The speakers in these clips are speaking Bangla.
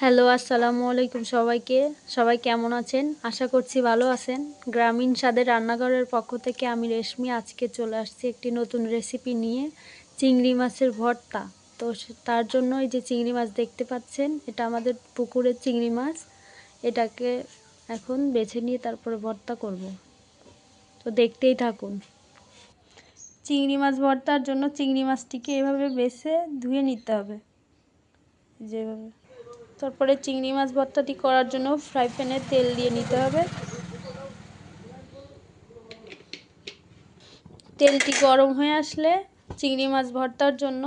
হ্যালো, আসসালামু আলাইকুম সবাইকে। সবাই কেমন আছেন? আশা করছি ভালো আছেন। গ্রামীণ স্বাদের রান্নাঘরের পক্ষ থেকে আমি রেশমি আজকে চলে আসছি একটি নতুন রেসিপি নিয়ে, চিংড়ি মাছের ভর্তা। তো তার জন্য এই যে চিংড়ি মাছ দেখতে পাচ্ছেন, এটা আমাদের পুকুরের চিংড়ি মাছ। এটাকে এখন বেছে নিয়ে তারপরে ভর্তা করব। তো দেখতেই থাকুন। চিংড়ি মাছ ভর্তার জন্য চিংড়ি মাছটিকে এভাবে বেছে ধুয়ে নিতে হবে। যেভাবে তারপরে চিংড়ি মাছ ভর্তাটি করার জন্য ফ্রাই প্যানে তেল দিয়ে নিতে হবে। তেলটি গরম হয়ে আসলে চিংড়ি মাছ ভর্তার জন্য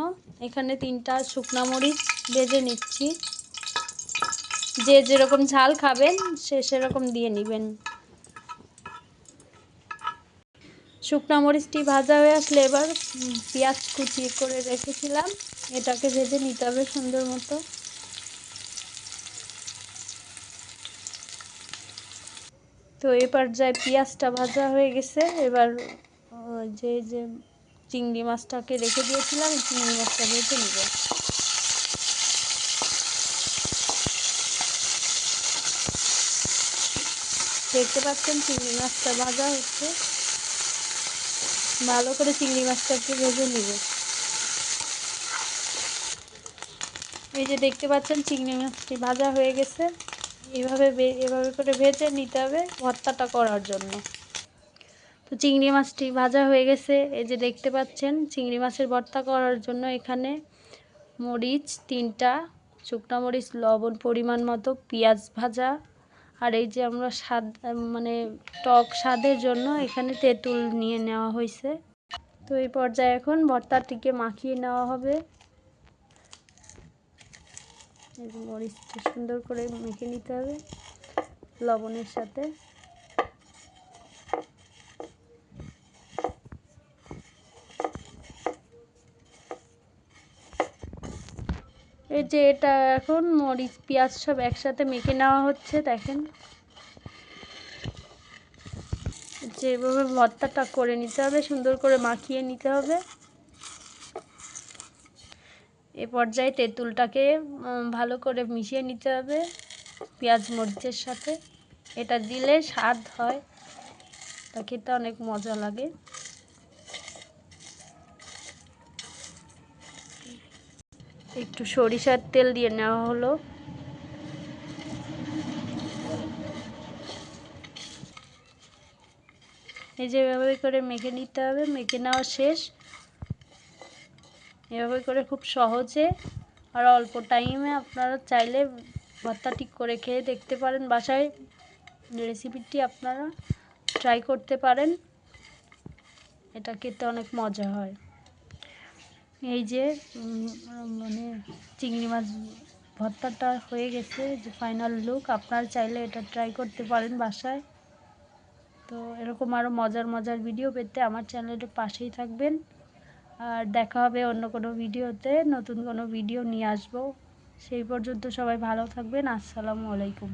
এখানে তিনটা শুকনা মরিচ বেজে নিচ্ছি। যে যেরকম ঝাল খাবেন সে সেরকম দিয়ে নেবেন। শুকনা মরিচটি ভাজা হয়ে আসলে এবার পেঁয়াজ কুচিয়ে করে রেখেছিলাম। এটাকে ভেজে নিতে হবে সুন্দর মতো। তো এবার যাই পেঁয়াজটা ভাজা হয়ে গেছে। এবার যে যে চিংড়ি মাছটাকে রেখে দিয়েছিলাম, চিংড়ি মাছটা ভেজে নিব। দেখতে পাচ্ছেন চিংড়ি মাছটা ভাজা হচ্ছে। ভালো করে চিংড়ি মাছটাকে ভেজে নিব। এই যে দেখতে পাচ্ছেন চিংড়ি মাছটি ভাজা হয়ে গেছে। এভাবে এভাবে করে ভেজে নিতে হবে ভর্তাটা করার জন্য। তো চিংড়ি মাছটি ভাজা হয়ে গেছে। এই যে দেখতে পাচ্ছেন, চিংড়ি মাছের ভর্তা করার জন্য এখানে মরিচ তিনটা, শুকনো মরিচ, লবণ পরিমাণ মতো, পেঁয়াজ ভাজা, আর এই যে আমরা স্বাদ মানে টক স্বাদের জন্য এখানে তেঁতুল নিয়ে নেওয়া হয়েছে। তো এই পর্যায়ে এখন ভর্তাটিকে মাখিয়ে নেওয়া হবে। মরিচটা সুন্দর করে মেখে নিতে হবে লবণের সাথে। এই যে এটা এখন মরিচ, পেঁয়াজ সব একসাথে মেখে নেওয়া হচ্ছে, দেখেন। যেভাবে ভর্তাটা করে নিতে হবে, সুন্দর করে মাখিয়ে নিতে হবে। এ পর্যায়ে তেঁতুলটাকে ভালো করে মিশিয়ে নিতে হবে পেঁয়াজ মরিচের সাথে। এটা দিলে স্বাদ হয়। তা খেতে অনেক মজা লাগে। একটু সরিষার তেল দিয়ে নেওয়া হলো। এই যেভাবে করে মেখে নিতে হবে। মেখে নেওয়া শেষ। এভাবে করে খুব সহজে আর অল্প টাইমে আপনারা চাইলে ভর্তাটি করে খেয়ে দেখতে পারেন বাসায়। রেসিপিটি আপনারা ট্রাই করতে পারেন। এটা খেতে অনেক মজা হয়। এই যে মানে চিংড়ি মাছ ভর্তাটা হয়ে গেছে, যে ফাইনাল লুক আপনারা চাইলে এটা ট্রাই করতে পারেন বাসায়। তো এরকম আরও মজার মজার ভিডিও পেতে আমার চ্যানেলের পাশেই থাকবেন। আর দেখা হবে অন্য কোনো ভিডিওতে, নতুন কোনো ভিডিও নিয়ে আসব। সেই পর্যন্ত সবাই ভালো থাকবেন। আসসালামু আলাইকুম।